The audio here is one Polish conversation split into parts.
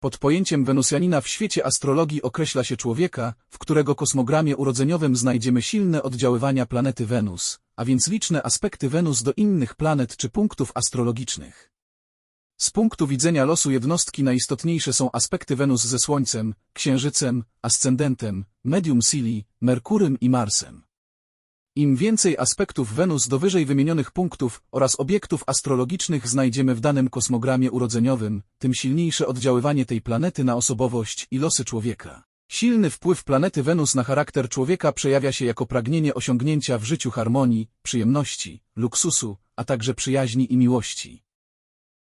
Pod pojęciem Wenusjanina w świecie astrologii określa się człowieka, w którego kosmogramie urodzeniowym znajdziemy silne oddziaływania planety Wenus, a więc liczne aspekty Wenus do innych planet czy punktów astrologicznych. Z punktu widzenia losu jednostki najistotniejsze są aspekty Wenus ze Słońcem, Księżycem, Ascendentem, Medium Sili, Merkurym i Marsem. Im więcej aspektów Wenus do wyżej wymienionych punktów oraz obiektów astrologicznych znajdziemy w danym kosmogramie urodzeniowym, tym silniejsze oddziaływanie tej planety na osobowość i losy człowieka. Silny wpływ planety Wenus na charakter człowieka przejawia się jako pragnienie osiągnięcia w życiu harmonii, przyjemności, luksusu, a także przyjaźni i miłości.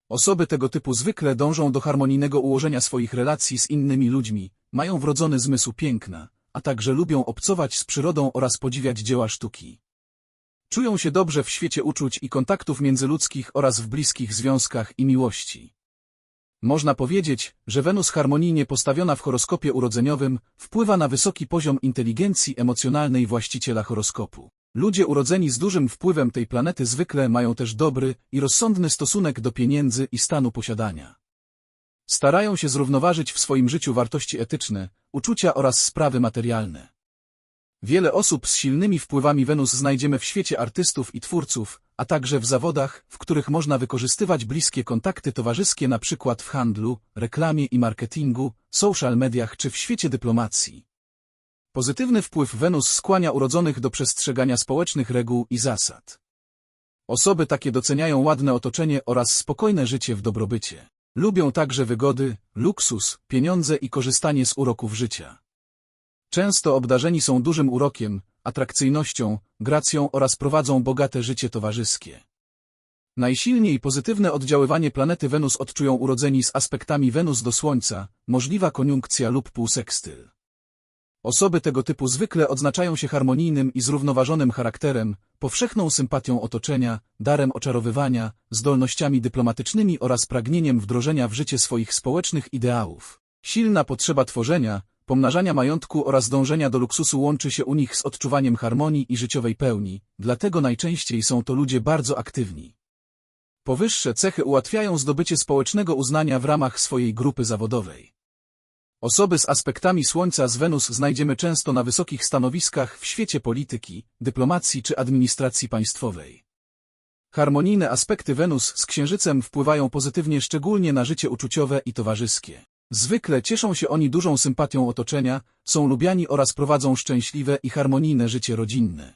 Osoby tego typu zwykle dążą do harmonijnego ułożenia swoich relacji z innymi ludźmi, mają wrodzony zmysł piękna, a także lubią obcować z przyrodą oraz podziwiać dzieła sztuki. Czują się dobrze w świecie uczuć i kontaktów międzyludzkich oraz w bliskich związkach i miłości. Można powiedzieć, że Wenus harmonijnie postawiona w horoskopie urodzeniowym wpływa na wysoki poziom inteligencji emocjonalnej właściciela horoskopu. Ludzie urodzeni z dużym wpływem tej planety zwykle mają też dobry i rozsądny stosunek do pieniędzy i stanu posiadania. Starają się zrównoważyć w swoim życiu wartości etyczne, uczucia oraz sprawy materialne. Wiele osób z silnymi wpływami Wenus znajdziemy w świecie artystów i twórców, a także w zawodach, w których można wykorzystywać bliskie kontakty towarzyskie przykład w handlu, reklamie i marketingu, social mediach czy w świecie dyplomacji. Pozytywny wpływ Wenus skłania urodzonych do przestrzegania społecznych reguł i zasad. Osoby takie doceniają ładne otoczenie oraz spokojne życie w dobrobycie. Lubią także wygody, luksus, pieniądze i korzystanie z uroków życia. Często obdarzeni są dużym urokiem, atrakcyjnością, gracją oraz prowadzą bogate życie towarzyskie. Najsilniej pozytywne oddziaływanie planety Wenus odczują urodzeni z aspektami Wenus do Słońca, możliwa koniunkcja lub półsekstyl. Osoby tego typu zwykle odznaczają się harmonijnym i zrównoważonym charakterem, powszechną sympatią otoczenia, darem oczarowywania, zdolnościami dyplomatycznymi oraz pragnieniem wdrożenia w życie swoich społecznych ideałów. Silna potrzeba tworzenia, pomnażania majątku oraz dążenia do luksusu łączy się u nich z odczuwaniem harmonii i życiowej pełni, dlatego najczęściej są to ludzie bardzo aktywni. Powyższe cechy ułatwiają zdobycie społecznego uznania w ramach swojej grupy zawodowej. Osoby z aspektami Słońca z Wenus znajdziemy często na wysokich stanowiskach w świecie polityki, dyplomacji czy administracji państwowej. Harmonijne aspekty Wenus z Księżycem wpływają pozytywnie szczególnie na życie uczuciowe i towarzyskie. Zwykle cieszą się oni dużą sympatią otoczenia, są lubiani oraz prowadzą szczęśliwe i harmonijne życie rodzinne.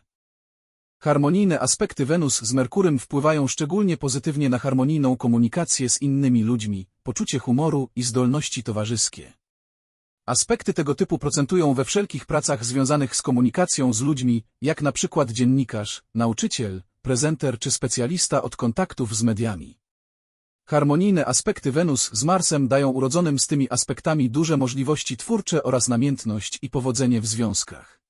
Harmonijne aspekty Wenus z Merkurem wpływają szczególnie pozytywnie na harmonijną komunikację z innymi ludźmi, poczucie humoru i zdolności towarzyskie. Aspekty tego typu procentują we wszelkich pracach związanych z komunikacją z ludźmi, jak na przykład dziennikarz, nauczyciel, prezenter czy specjalista od kontaktów z mediami. Harmonijne aspekty Wenus z Marsem dają urodzonym z tymi aspektami duże możliwości twórcze oraz namiętność i powodzenie w związkach.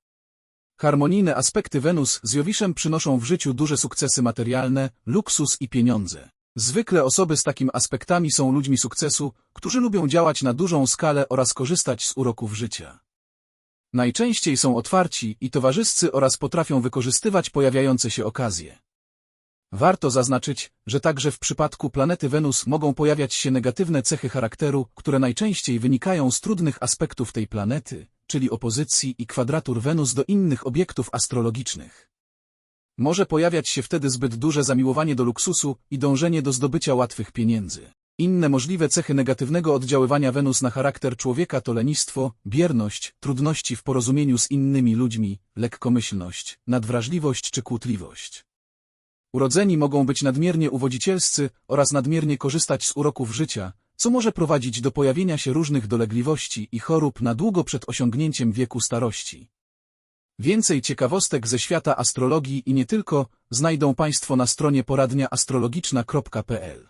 Harmonijne aspekty Wenus z Jowiszem przynoszą w życiu duże sukcesy materialne, luksus i pieniądze. Zwykle osoby z takimi aspektami są ludźmi sukcesu, którzy lubią działać na dużą skalę oraz korzystać z uroków życia. Najczęściej są otwarci i towarzyscy oraz potrafią wykorzystywać pojawiające się okazje. Warto zaznaczyć, że także w przypadku planety Wenus mogą pojawiać się negatywne cechy charakteru, które najczęściej wynikają z trudnych aspektów tej planety, czyli opozycji i kwadratur Wenus do innych obiektów astrologicznych. Może pojawiać się wtedy zbyt duże zamiłowanie do luksusu i dążenie do zdobycia łatwych pieniędzy. Inne możliwe cechy negatywnego oddziaływania Wenus na charakter człowieka to lenistwo, bierność, trudności w porozumieniu z innymi ludźmi, lekkomyślność, nadwrażliwość czy kłótliwość. Urodzeni mogą być nadmiernie uwodzicielscy oraz nadmiernie korzystać z uroków życia, co może prowadzić do pojawienia się różnych dolegliwości i chorób na długo przed osiągnięciem wieku starości. Więcej ciekawostek ze świata astrologii i nie tylko znajdą Państwo na stronie poradnia astrologiczna.pl.